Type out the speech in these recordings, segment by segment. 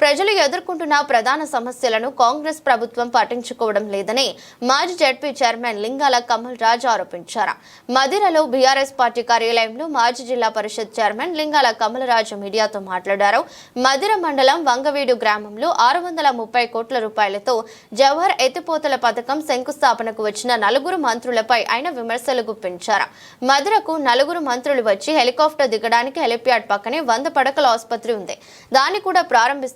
ప్రజలు ఎదుర్కొంటున్న ప్రధాన సమస్యలను కాంగ్రెస్ ప్రభుత్వం పట్టించుకోవడం లేదని మాజీ జడ్పీ చైర్మన్ లింగాల కమల్ రాజ్ ఆరోపించారు. మదిరలో బీఆర్ఎస్ పార్టీ కార్యాలయంలో మాజీ జిల్లా పరిషత్ చైర్మన్ లింగాల కమలరాజు మీడియాతో మాట్లాడారు. మదిర మండలం వంగవీడు గ్రామంలో ఆరు వందల ముప్పై కోట్ల రూపాయలతో జవహర్ ఎత్తిపోతల పథకం శంకుస్థాపనకు వచ్చిన నలుగురు మంత్రులపై ఆయన విమర్శలు గుప్పించారు. మదిరకు నలుగురు మంత్రులు వచ్చి హెలికాప్టర్ దిగడానికి హెలిప్యాడ్ పక్కనే వంద పడకల ఆసుపత్రి ఉంది. దాన్ని కూడా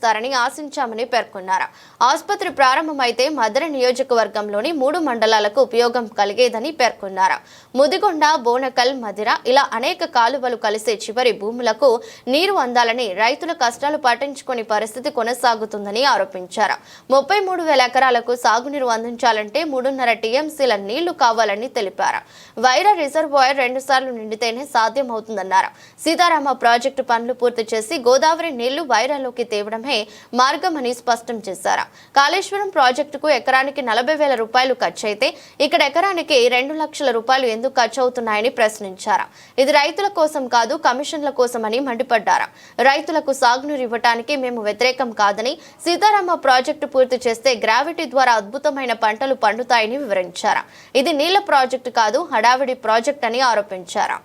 చేస్తారని ఆశించామని పేర్కొన్నారు. ఆసుపత్రి ప్రారంభమైతే మధుర నియోజకవర్గంలోని మూడు మండలాలకు ఉపయోగం కలిగేదని పేర్కొన్నారు. ముదిగొండ బోనకల్ మధిర ఇలా అనేక కాలువలు కలిసే చివరి భూములకు నీరు అందాలని రైతుల కష్టాలు పట్టించుకునే పరిస్థితి కొనసాగుతుందని ఆరోపించారు. ముప్పై మూడు వేల ఎకరాలకు సాగునీరు అందించాలంటే మూడున్నర టీఎంసీల నీళ్ళు కావాలని తెలిపారు. వైరా రిజర్వాయర్ రెండు సార్లు నిండితేనే సాధ్యమవుతుందన్నారు. సీతారామ ప్రాజెక్టు పనులు పూర్తి చేసి గోదావరి నీళ్ళు వైరాలోకి తేవడమే మార్గమని స్పష్టం చేశారు. కాళేశ్వరం ప్రాజెక్టుకు ఎకరానికి నలభై వేల రూపాయలు ఖర్చు అయితే ఇక్కడ ఎకరానికి రెండు లక్షల రూపాయలు ఎందుకు ఖర్చు అవుతున్నాయని ప్రశ్నించారు. ఇది రైతుల కోసం కాదు కమిషన్ల కోసమని మండిపడ్డారు. రైతులకు సాగునీరు ఇవ్వటానికి మేము వ్యతిరేకం కాదని సీతారామ ప్రాజెక్టు పూర్తి చేస్తే గ్రావిటీ ద్వారా అద్భుతమైన పంటలు పండుతాయని వివరించారు. ఇది నీళ్ళ ప్రాజెక్టు కాదు హడావిడి ప్రాజెక్ట్ అని ఆరోపించారు.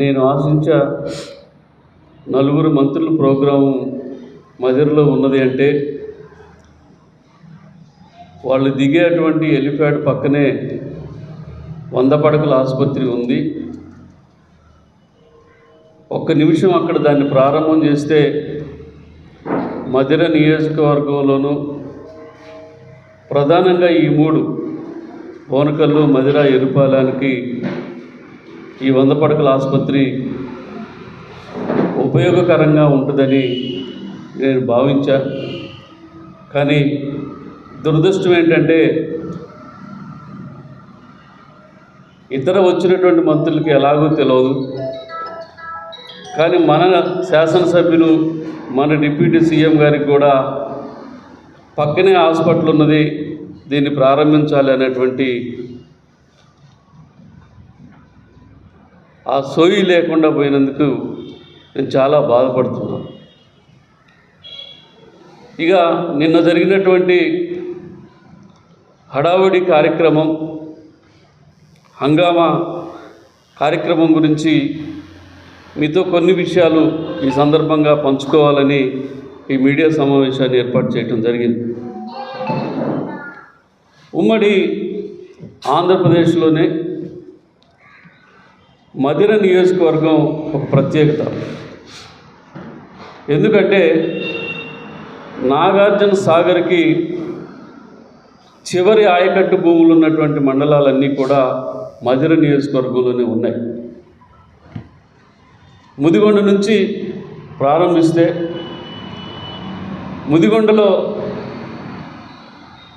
నేను ఆశించ నలుగురు మంత్రుల ప్రోగ్రాము మదిరలో ఉన్నది అంటే వాళ్ళు దిగేటువంటి ఎలిఫ్యాడ్ పక్కనే వంద పడకల ఆసుపత్రి ఉంది. ఒక్క నిమిషం అక్కడ దాన్ని ప్రారంభం చేస్తే మధిర నియోజకవర్గంలోనూ ప్రధానంగా ఈ మూడు బోనకల్లు మధిర ఎరుపాలానికి ఈ వంద పడకల ఆసుపత్రి ఉపయోగకరంగా ఉంటుందని నేను భావించా. కానీ దురదృష్టం ఏంటంటే ఇతర వచ్చినటువంటి మంత్రులకి ఎలాగో తెలియదు కానీ మన శాసనసభ్యులు మన డిప్యూటీ సీఎం గారికి కూడా పక్కనే హాస్పిటల్ ఉన్నది దీన్ని ప్రారంభించాలి అనేటువంటి ఆ సోయి లేకుండా పోయినందుకు నేను చాలా బాధపడుతున్నాను. ఇక నిన్న జరిగినటువంటి హడావుడి కార్యక్రమం హంగామా కార్యక్రమం గురించి మీతో కొన్ని విషయాలు ఈ సందర్భంగా పంచుకోవాలని ఈ మీడియా సమావేశాన్ని ఏర్పాటు చేయడం జరిగింది. ఉమ్మడి ఆంధ్రప్రదేశ్లోనే మధిర నియోజకవర్గం ఒక ప్రత్యేకత. ఎందుకంటే నాగార్జున సాగర్కి చివరి ఆయకట్టు భూములు ఉన్నటువంటి మండలాలన్నీ కూడా మధుర నియోజకవర్గంలోనే ఉన్నాయి. ముదిగొండ నుంచి ప్రారంభిస్తే ముదిగొండలో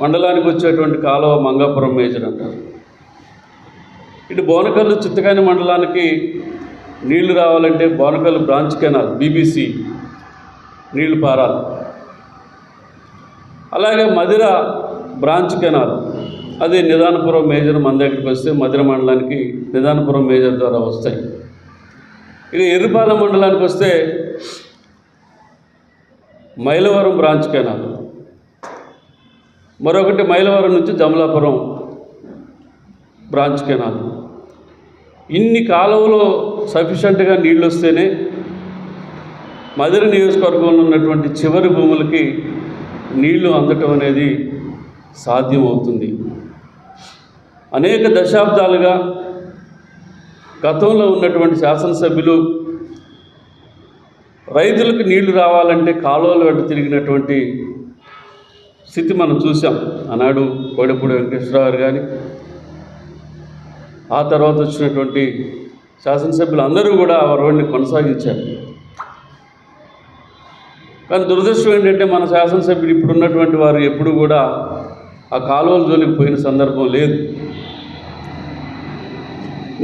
మండలానికి వచ్చేటువంటి కాలువ మంగాపురం మేజర్ అంటారు. ఇటు బోనకల్లు చిత్తకాని మండలానికి నీళ్ళు రావాలంటే బోనకల్లు బ్రాంచ్ కెనాల్ బీబీసీ నీళ్ళు పారాలి. అలాగే మధిర బ్రాంచ్ కెనాల్. అది నిదానపురం మేజర్ మన దగ్గరికి వస్తే మధిర మండలానికి నిదానపురం మేజర్ ద్వారా వస్తాయి. ఇక ఎర్రిపాలెం మండలానికి వస్తే మైలవరం బ్రాంచ్ కెనాల్. మరొకటి మైలవరం నుంచి జమలాపురం బ్రాంచ్ కెనాల్. ఇన్ని కాలువలో సఫిషియెంట్గా నీళ్ళు వస్తేనే మధుర నియోజకవర్గంలో ఉన్నటువంటి చివరి భూములకి నీళ్ళు అందటం అనేది సాధ్యమవుతుంది. అనేక దశాబ్దాలుగా గతంలో ఉన్నటువంటి శాసనసభ్యులు రైతులకు నీళ్ళు రావాలంటే కాలువల వెంట తిరిగినటువంటి స్థితి మనం చూసాం ఆనాడు కోడపూడి వెంకటేశ్వరరావు గారు కానీ ఆ తర్వాత వచ్చినటువంటి శాసనసభ్యులు అందరూ కూడా ఆ రోడ్ని కొనసాగించారు. కానీ దురదృష్టం ఏంటంటే మన శాసనసభ్యులు ఇప్పుడు ఉన్నటువంటి వారు ఎప్పుడు కూడా ఆ కాలువల జోలికి పోయిన సందర్భం లేదు.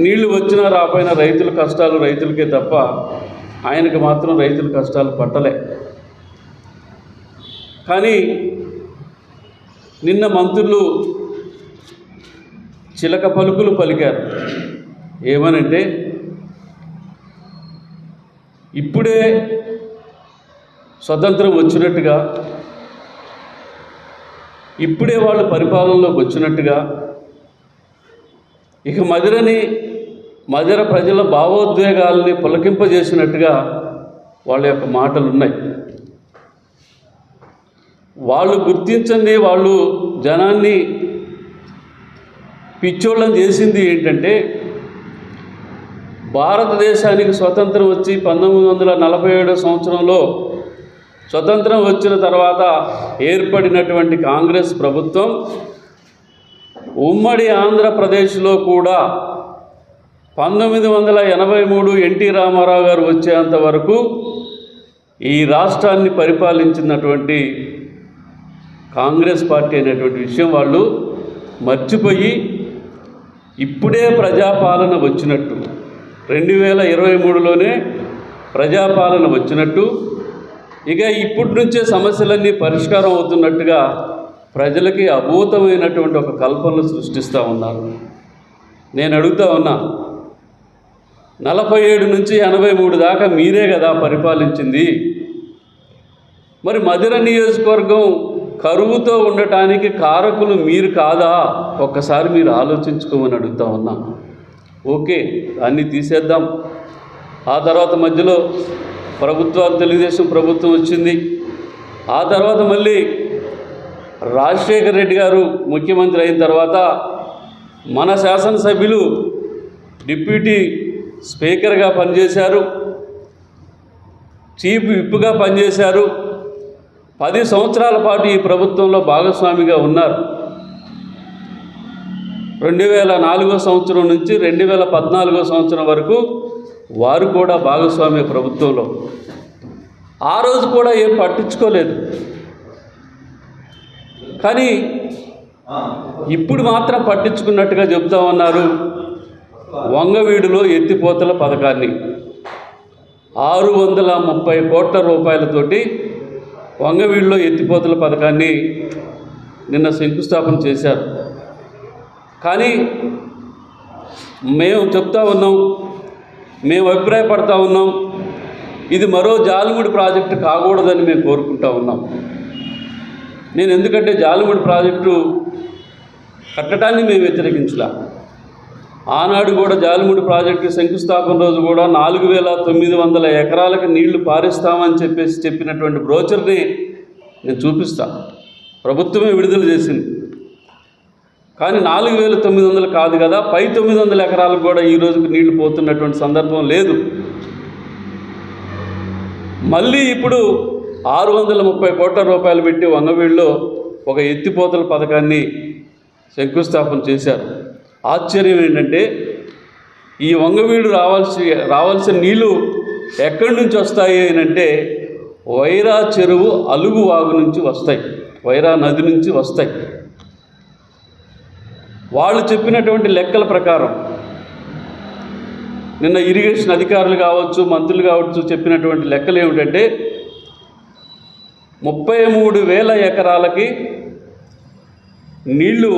నీళ్ళు వచ్చినా రాపోయినా రైతుల కష్టాలు రైతులకే తప్ప ఆయనకు మాత్రం రైతుల కష్టాలు పట్టలే. కానీ నిన్న మంత్రులు చిలక పలుకులు పలికారు. ఏమనంటే ఇప్పుడే స్వతంత్రం వచ్చినట్టుగా ఇప్పుడే వాళ్ళు పరిపాలనలోకి వచ్చినట్టుగా ఇక మదిరని మదిర ప్రజల భావోద్వేగాల్ని పులకింపజేసినట్టుగా వాళ్ళ యొక్క మాటలు ఉన్నాయి వాళ్ళు గుర్తించండి వాళ్ళు జనాన్ని పిచ్చోళ్ళం చేసింది ఏంటంటే భారతదేశానికి స్వతంత్రం వచ్చి పంతొమ్మిది వందల నలభై ఏడో సంవత్సరంలో స్వతంత్రం వచ్చిన తర్వాత ఏర్పడినటువంటి కాంగ్రెస్ ప్రభుత్వం ఉమ్మడి ఆంధ్రప్రదేశ్లో కూడా పంతొమ్మిది వందల ఎనభై మూడు ఎన్టీ రామారావు గారు వచ్చేంత వరకు ఈ రాష్ట్రాన్ని పరిపాలించినటువంటి కాంగ్రెస్ పార్టీ అనేటువంటి విషయం వాళ్ళు మర్చిపోయి ఇప్పుడే ప్రజాపాలన వచ్చినట్టు. రెండు వేల ఇరవై మూడులోనే ప్రజాపాలన వచ్చినట్టు. ఇక ఇప్పటి నుంచే సమస్యలన్నీ పరిష్కారం అవుతున్నట్టుగా ప్రజలకి అభూతమైనటువంటి ఒక కల్పనలు సృష్టిస్తూ ఉన్నారు. నేను అడుగుతా ఉన్నా నలభై ఏడు నుంచి ఎనభై మూడు దాకా మీరే కదా పరిపాలించింది. మరి మధుర నియోజకవర్గం కరువుతో ఉండటానికి కారకులు మీరు కాదా? ఒక్కసారి మీరు ఆలోచించుకోమని అడుగుతా ఉన్నా. ఓకే దాన్ని తీసేద్దాం. ఆ తర్వాత మధ్యలో ప్రభుత్వాలు తెలుగుదేశం ప్రభుత్వం వచ్చింది. ఆ తర్వాత మళ్ళీ రాజశేఖర రెడ్డి గారు ముఖ్యమంత్రి అయిన తర్వాత మన శాసనసభ్యులు డిప్యూటీ స్పీకర్గా పనిచేశారు. చీఫ్ విప్గా పనిచేశారు. పది సంవత్సరాల పాటు ఈ ప్రభుత్వంలో భాగస్వామిగా ఉన్నారు. రెండు వేల నాలుగో సంవత్సరం నుంచి రెండు వేల పద్నాలుగో సంవత్సరం వరకు వారు కూడా భాగస్వామ్య ప్రభుత్వంలో. ఆ రోజు కూడా ఏం పట్టించుకోలేదు. కానీ ఇప్పుడు మాత్రం పట్టించుకున్నట్టుగా చెబుతా ఉన్నారు. వంగవీడులో ఎత్తిపోతల పథకాన్ని. ఆరు వందల ముప్పై కోట్ల రూపాయలతోటి వంగవీడులో ఎత్తిపోతల పథకాన్ని నిన్న శంకుస్థాపన చేశారు. కానీ మేము చెప్తా ఉన్నాం మేము అభిప్రాయపడతా ఉన్నాం. ఇది మరో జాలిముడి ప్రాజెక్టు కాకూడదని మేము కోరుకుంటా ఉన్నాం. నేను ఎందుకంటే జాలిముడి ప్రాజెక్టు కట్టడాన్ని మేము వ్యతిరేకించలా. ఆనాడు కూడా జాలిముడి ప్రాజెక్టు శంకుస్థాపన రోజు కూడా నాలుగు వేల తొమ్మిది వందల ఎకరాలకు నీళ్ళు పారిస్తామని చెప్పేసి చెప్పినటువంటి బ్రోచర్ని నేను చూపిస్తా. ప్రభుత్వమే విడుదల చేసింది. కానీ నాలుగు వేల తొమ్మిది వందలు కాదు కదా పై తొమ్మిది వందల ఎకరాలకు కూడా ఈ రోజుకి నీళ్ళు పోతున్నటువంటి సందర్భం లేదు. మళ్ళీ ఇప్పుడు ఆరు వందల ముప్పై కోట్ల రూపాయలు పెట్టి వంగవీడులో ఒక ఎత్తిపోతల పథకాన్ని శంకుస్థాపన చేశారు. ఆశ్చర్యం ఏంటంటే ఈ వంగవీడు రావాల్సి రావాల్సిన నీళ్ళు ఎక్కడి నుంచి వస్తాయి అని అంటే వైరా చెరువు అలుగు వాగు నుంచి వస్తాయి వైరా నది నుంచి వస్తాయి. వాళ్ళు చెప్పినటువంటి లెక్కల ప్రకారం. నిన్న ఇరిగేషన్ అధికారులు కావచ్చు మంత్రులు కావచ్చు చెప్పినటువంటి లెక్కలు ఏమిటంటే ముప్పై మూడు వేల ఎకరాలకి నీళ్ళు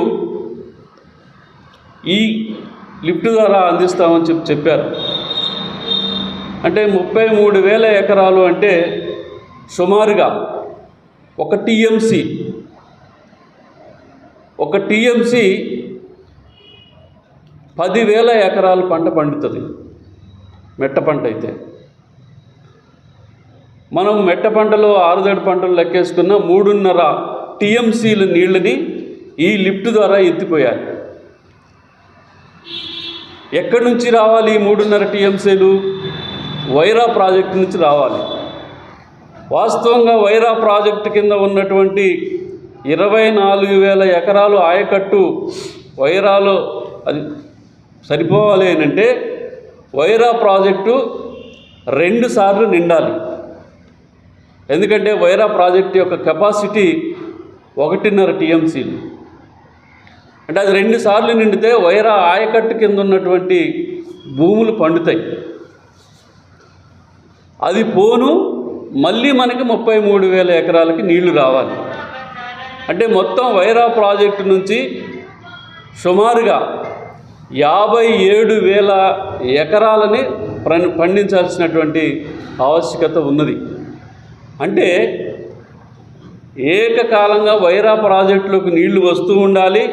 ఈ లిఫ్ట్ ద్వారా అందిస్తామని చెప్పి చెప్పారు. అంటే ముప్పై మూడు వేల ఎకరాలు అంటే సుమారుగా ఒక టీఎంసీ ఒక టీఎంసీ పదివేల ఎకరాలు పంట పండుతుంది. మెట్ట పంట అయితే. మనం మెట్ట పంటలో ఆరుదడి పంటలు లెక్కేసుకున్న మూడున్నర టీఎంసీల నీళ్ళని ఈ లిఫ్ట్ ద్వారా ఎత్తిపోయాలి. ఎక్కడి నుంచి రావాలి ఈ మూడున్నర టీఎంసీలు? వైరా ప్రాజెక్టు నుంచి రావాలి. వాస్తవంగా వైరా ప్రాజెక్టు కింద ఉన్నటువంటి ఇరవై నాలుగు వేల ఎకరాలు ఆయకట్టు వైరాలో అది సరిపోవాలి అంటే వైరా ప్రాజెక్టు రెండు సార్లు నిండాలి. ఎందుకంటే వైరా ప్రాజెక్టు యొక్క కెపాసిటీ ఒకటిన్నర టీఎంసీలు. అంటే అది రెండు సార్లు నిండితే వైరా ఆయకట్టు కింద ఉన్నటువంటి భూములు పండుతాయి. అది పోను మళ్ళీ మనకి ముప్పై మూడు వేల ఎకరాలకి నీళ్ళు రావాలి. అంటే మొత్తం వైరా ప్రాజెక్టు నుంచి సుమారుగా యాభై ఏడు వేల ఎకరాలని పండించాల్సినటువంటి ఆవశ్యకత ఉన్నది. అంటే ఏకకాలంగా వైరా ప్రాజెక్టులోకి నీళ్ళు వస్తూ ఉండాలి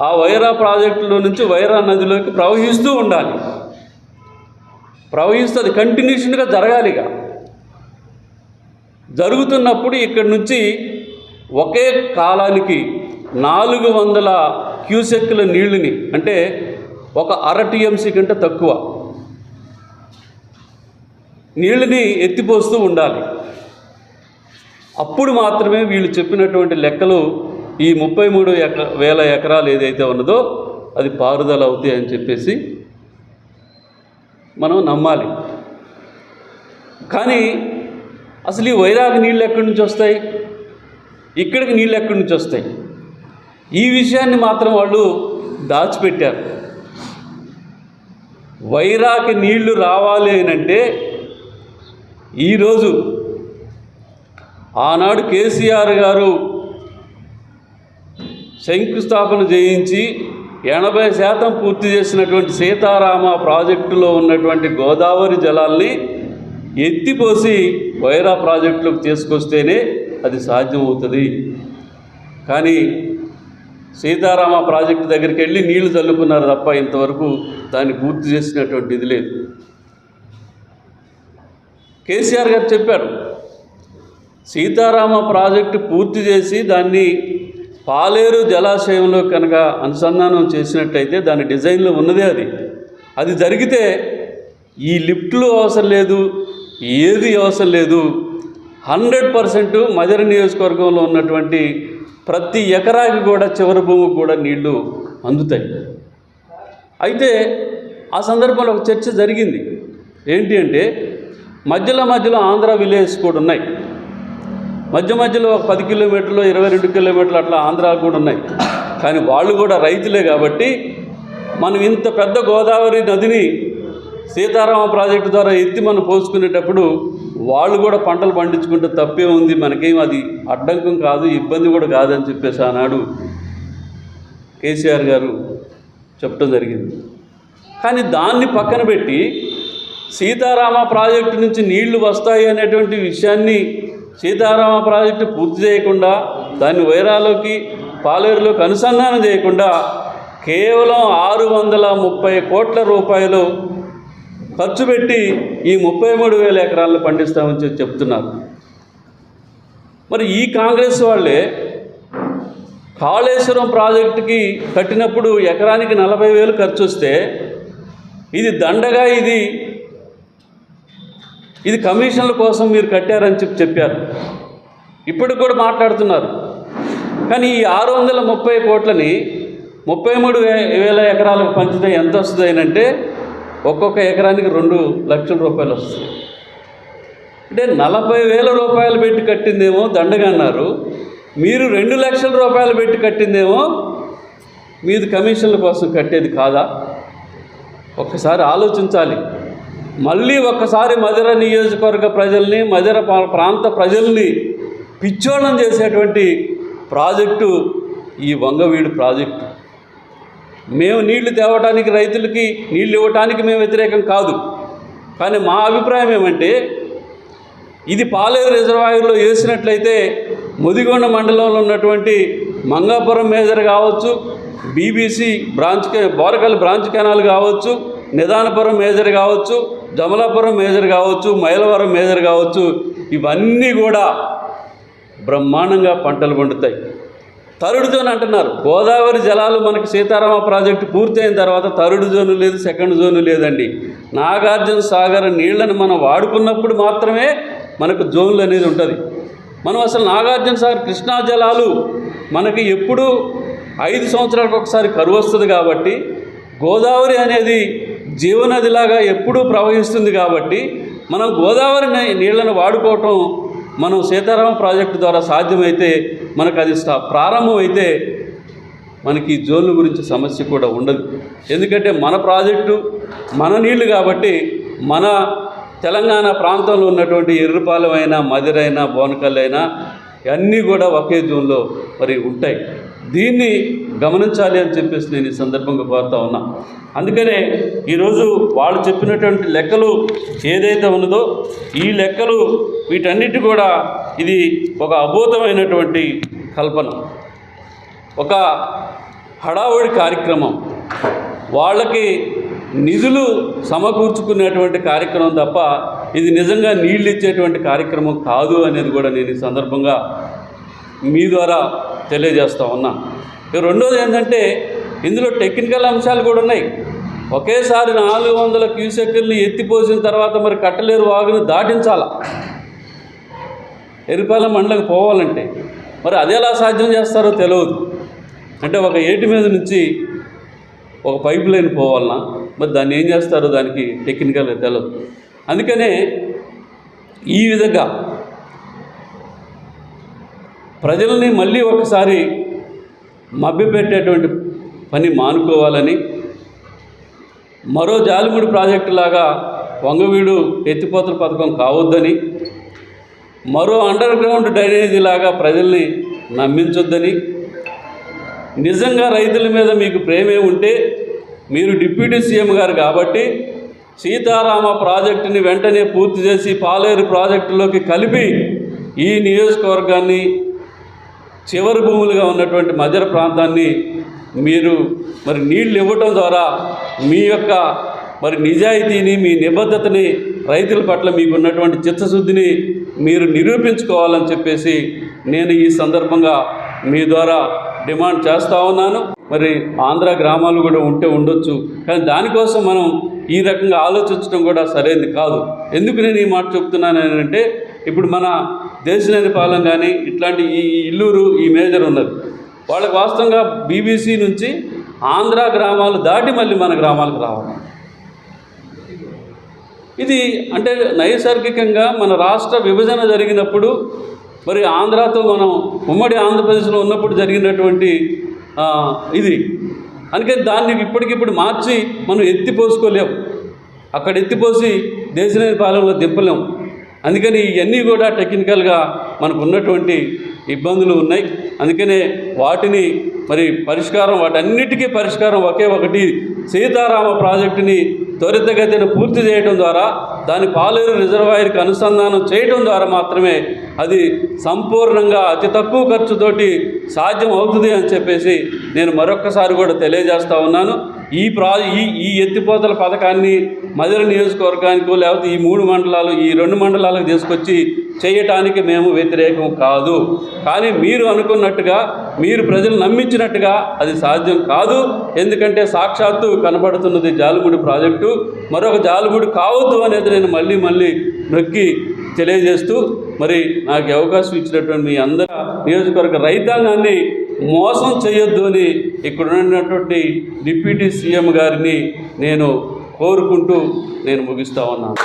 ఆ వైరా ప్రాజెక్టులో నుంచి వైరా నదిలోకి ప్రవహిస్తూ ఉండాలి. ప్రవహిస్తుంది కంటిన్యూషన్గా జరగాలిగా జరుగుతున్నప్పుడు ఇక్కడి నుంచి ఒకే కాలానికి నాలుగు వందల క్యూసెక్కుల నీళ్ళని అంటే ఒక అర టీఎంసీ కంటే తక్కువ. నీళ్ళని ఎత్తిపోస్తూ ఉండాలి. అప్పుడు మాత్రమే వీళ్ళు చెప్పినటువంటి లెక్కలు ఈ ముప్పై మూడు ఎక వేల ఎకరాలు ఏదైతే ఉన్నదో అది పారుదల అవుతాయి అని చెప్పేసి మనం నమ్మాలి. కానీ అసలు ఈ వైరాగ్ నీళ్ళు ఎక్కడి నుంచి వస్తాయి? ఇక్కడికి నీళ్ళు ఎక్కడి నుంచి వస్తాయి? ఈ విషయాన్ని మాత్రం వాళ్ళు దాచిపెట్టారు. వైరాకి నీళ్ళు రావాలి అని అంటే ఈరోజు ఆనాడు కేసీఆర్ గారు శంకుస్థాపన చేయించి ఎనభై శాతం పూర్తి చేసినటువంటి సీతారామ ప్రాజెక్టులో ఉన్నటువంటి గోదావరి జలాల్ని ఎత్తిపోసి వైరా ప్రాజెక్టులకు తీసుకొస్తేనే అది సాధ్యమవుతుంది. కానీ సీతారామ ప్రాజెక్టు దగ్గరికి వెళ్ళి నీళ్ళు చల్లుకున్నారు తప్ప ఇంతవరకు దాన్ని పూర్తి చేసినటువంటి ఇది లేదు. కేసీఆర్ గారు చెప్పారు సీతారామ ప్రాజెక్టు పూర్తి చేసి దాన్ని పాలేరు జలాశయంలో కనుక అనుసంధానం చేసినట్టయితే దాని డిజైన్లో ఉన్నదే అది. అది జరిగితే ఈ లిఫ్ట్లు అవసరం లేదు ఏది అవసరం లేదు. హండ్రెడ్ పర్సెంట్ మధుర నియోజకవర్గంలో ఉన్నటువంటి ప్రతి ఎకరాకి కూడా చివరి భూమికి కూడా నీళ్ళు అందుతాయి. అయితే ఆ సందర్భంలో ఒక చర్చ జరిగింది. ఏంటి అంటే మధ్యలో మధ్యలో ఆంధ్ర విలేజ్ కూడా ఉన్నాయి. మధ్య మధ్యలో ఒక పది కిలోమీటర్లు ఇరవై రెండు కిలోమీటర్లు అట్లా ఆంధ్ర కూడా ఉన్నాయి. కానీ వాళ్ళు కూడా రైతులే కాబట్టి మనం ఇంత పెద్ద గోదావరి నదిని సీతారామ ప్రాజెక్టు ద్వారా ఎత్తి మనం పోసుకునేటప్పుడు వాళ్ళు కూడా పంటలు పండించుకుంటే తప్పే ఉంది మనకేం అది అడ్డంకం కాదు ఇబ్బంది కూడా కాదని చెప్పేసి ఆనాడు కేసీఆర్ గారు చెప్పడం జరిగింది. కానీ దాన్ని పక్కన పెట్టి సీతారామ ప్రాజెక్టు నుంచి నీళ్ళు వస్తాయి అనేటువంటి విషయాన్ని సీతారామ ప్రాజెక్టు పూర్తి చేయకుండా దాన్ని వైరాలోకి పాలేరులోకి అనుసంధానం చేయకుండా కేవలం ఆరు వందల ముప్పై కోట్ల రూపాయలు ఖర్చు పెట్టి ఈ ముప్పై మూడు వేల ఎకరాలను పండిస్తామని చెప్పి చెప్తున్నారు. మరి ఈ కాంగ్రెస్ వాళ్ళే కాళేశ్వరం ప్రాజెక్టుకి కట్టినప్పుడు ఎకరానికి నలభై వేలు ఖర్చు వస్తే ఇది దండగా ఇది ఇది కమిషన్ల కోసం మీరు కట్టారని చెప్పి చెప్పారు. ఇప్పటికి కూడా మాట్లాడుతున్నారు. కానీ ఈ ఆరు వందల ముప్పై కోట్లని ముప్పై మూడు వేల ఎకరాలకు పంచితే ఎంత వస్తుంది అంటే ఒక్కొక్క ఎకరానికి రెండు లక్షల రూపాయలు వస్తుంది అంటే నలభై వేల రూపాయలు పెట్టి కట్టిందేమో దండగా అన్నారు. మీరు రెండు లక్షల రూపాయలు పెట్టి కట్టిందేమో మీది కమిషన్ల కోసం కట్టేది కాదా? ఒక్కసారి ఆలోచించాలి. మళ్ళీ ఒక్కసారి మధుర నియోజకవర్గ ప్రజల్ని మధుర ప్రా- ప్రాంత ప్రజల్ని పిచ్చోళం చేసేటువంటి ప్రాజెక్టు ఈ వంగవీడు ప్రాజెక్టు. మేము నీళ్ళు తేవటానికి రైతులకి నీళ్ళు ఇవ్వటానికి మేము వ్యతిరేకం కాదు. కానీ మా అభిప్రాయం ఏమంటే ఇది పాలేరు రిజర్వాయర్లో వేసినట్లయితే ముదిగొండ మండలంలో ఉన్నటువంటి మంగాపురం మేజర్ కావచ్చు BBC branch Borakal branch canal కావచ్చు నిదానపురం మేజర్ కావచ్చు జమలాపురం మేజర్ కావచ్చు మైలవరం మేజర్ కావచ్చు ఇవన్నీ కూడా బ్రహ్మాండంగా పంటలు పండుతాయి. తరుడు జోన్ అంటున్నారు. గోదావరి జలాలు మనకి సీతారామ ప్రాజెక్టు పూర్తయిన తర్వాత తరుడు జోను లేదు సెకండ్ జోను లేదండి. నాగార్జున సాగర్ నీళ్ళను మనం వాడుకున్నప్పుడు మాత్రమే మనకు జోన్లు అనేది ఉంటుంది. మనం అసలు నాగార్జున సాగర్ కృష్ణా జలాలు మనకి ఎప్పుడు ఐదు సంవత్సరాలకు ఒకసారి కరువు వస్తుంది కాబట్టి గోదావరి అనేది జీవనదిలాగా ఎప్పుడూ ప్రవహిస్తుంది కాబట్టి మనం గోదావరి నీళ్ళను వాడుకోవటం మనం సీతారామ ప్రాజెక్టు ద్వారా సాధ్యమైతే మనకు అది ప్రారంభమైతే మనకి ఈ జోన్ల గురించి సమస్య కూడా ఉండదు. ఎందుకంటే మన ప్రాజెక్టు మన నీళ్ళు కాబట్టి మన తెలంగాణ ప్రాంతంలో ఉన్నటువంటి ఎర్రపాలెం అయినా మదిరైనా బోనకల్లైనా అన్నీ కూడా ఒకే జోన్లో మరి ఉంటాయి. దీన్ని గమనించాలి అని చెప్పేసి నేను ఈ సందర్భంగా కోరుతా ఉన్నా. అందుకనే ఈరోజు వాళ్ళు చెప్పినటువంటి లెక్కలు ఏదైతే ఉన్నదో ఈ లెక్కలు వీటన్నిటి కూడా ఇది ఒక అభూతమైనటువంటి కల్పన. ఒక హడావుడి కార్యక్రమం. వాళ్ళకి నిధులు సమకూర్చుకునేటువంటి కార్యక్రమం తప్ప ఇది నిజంగా నీళ్ళు ఇచ్చేటువంటి కార్యక్రమం కాదు అనేది కూడా నేను ఈ సందర్భంగా మీ ద్వారా తెలియజేస్తూ ఉన్నా. రెండోది ఏంటంటే ఇందులో టెక్నికల్ అంశాలు కూడా ఉన్నాయి. ఒకేసారి నాలుగు వందల క్యూసెక్కుల్ని ఎత్తిపోసిన తర్వాత మరి కట్టలేరు వాగును దాటించాలా? ఎరిపాలెం మండలకు పోవాలంటే మరి అది ఎలా సాధ్యం చేస్తారో తెలియదు అంటే ఒక ఏటి మీద నుంచి ఒక పైప్ లైన్ పోవాలన్నా మరి దాన్ని ఏం చేస్తారో దానికి టెక్నికల్ తెలియదు అందుకనే ఈ విధంగా ప్రజల్ని మళ్ళీ ఒకసారి మభ్యపెట్టేటువంటి పని మానుకోవాలని మరో జాలిముడి ప్రాజెక్టు లాగా వంగవీడు ఎత్తిపోతల పథకం కావద్దని మరో అండర్ గ్రౌండ్ డ్రైనేజీ లాగా ప్రజల్ని నమ్మించొద్దని. నిజంగా రైతుల మీద మీకు ప్రేమే ఉంటే మీరు డిప్యూటీ సీఎం గారు కాబట్టి సీతారామ ప్రాజెక్టుని వెంటనే పూర్తి చేసి పాలేరు ప్రాజెక్టులోకి కలిపి ఈ నియోజకవర్గాన్ని చివరి భూములుగా ఉన్నటువంటి మధ్య ప్రాంతాన్ని మీరు మరి నీళ్ళు ఇవ్వటం ద్వారా మీ యొక్క మరి నిజాయితీని మీ నిబద్ధతని రైతుల పట్ల మీకున్నటువంటి చిత్తశుద్ధిని మీరు నిరూపించుకోవాలని చెప్పేసి నేను ఈ సందర్భంగా మీ ద్వారా డిమాండ్ చేస్తూ ఉన్నాను. మరి ఆంధ్ర గ్రామాలు కూడా ఉంటే ఉండొచ్చు కానీ దానికోసం మనం ఈ రకంగా ఆలోచించడం కూడా సరైనది కాదు. ఎందుకు నేను ఈ మాట చెప్తున్నాను అంటే ఇప్పుడు మన దేశనేని పాలెం కానీ ఇట్లాంటి ఈ ఈ ఇల్లూరు ఈ మేజర్ ఉన్నది. వాళ్ళకి వాస్తవంగా బీబీసీ నుంచి ఆంధ్ర గ్రామాలు దాటి మళ్ళీ మన గ్రామాలకు రావాలి. ఇది అంటే నైసర్గికంగా మన రాష్ట్ర విభజన జరిగినప్పుడు మరి ఆంధ్రాతో మనం ఉమ్మడి ఆంధ్రప్రదేశ్లో ఉన్నప్పుడు జరిగినటువంటి ఇది. అందుకని దాన్ని ఇప్పటికిప్పుడు మార్చి మనం ఎత్తిపోసుకోలేము అక్కడ ఎత్తిపోసి దేశలేని పాలనలో దింపలేము అందుకని ఇవన్నీ కూడా టెక్నికల్గా మనకు ఉన్నటువంటి ఇబ్బందులు ఉన్నాయి. అందుకనే వాటిని మరి పరిష్కారం వాటన్నిటికీ పరిష్కారం ఒకే ఒకటి సీతారామ ప్రాజెక్టుని త్వరితగతిన పూర్తి చేయడం ద్వారా దాని పాలేరు రిజర్వాయర్కి అనుసంధానం చేయడం ద్వారా మాత్రమే అది సంపూర్ణంగా అతి తక్కువ ఖర్చుతోటి సాధ్యం అవుతుంది అని చెప్పేసి నేను మరొక్కసారి కూడా తెలియజేస్తూ ఉన్నాను. ఈ ప్రా ఈ ఈ ఎత్తిపోతల పథకాన్ని మధుర నియోజకవర్గానికి లేకపోతే ఈ మూడు మండలాలు ఈ రెండు మండలాలకు తీసుకొచ్చి చేయటానికి మేము వ్యతిరేకం కాదు. కానీ మీరు అనుకున్నట్టుగా మీరు ప్రజలు నమ్మించినట్టుగా అది సాధ్యం కాదు. ఎందుకంటే సాక్షాత్తు కనబడుతున్నది జాలుముడి ప్రాజెక్టు. మరొక జాలుముడి కావద్దు అనేది నేను మళ్ళీ మళ్ళీ నొక్కి తెలియజేస్తూ మరి నాకు అవకాశం ఇచ్చినటువంటి మీ అందరి నియోజకవర్గ రైతాంగాన్ని మోసం చేయొద్దు అని ఇక్కడ ఉన్నటువంటి డిప్యూటీ సీఎం గారిని నేను కోరుకుంటూ నేను ముగిస్తా ఉన్నాను.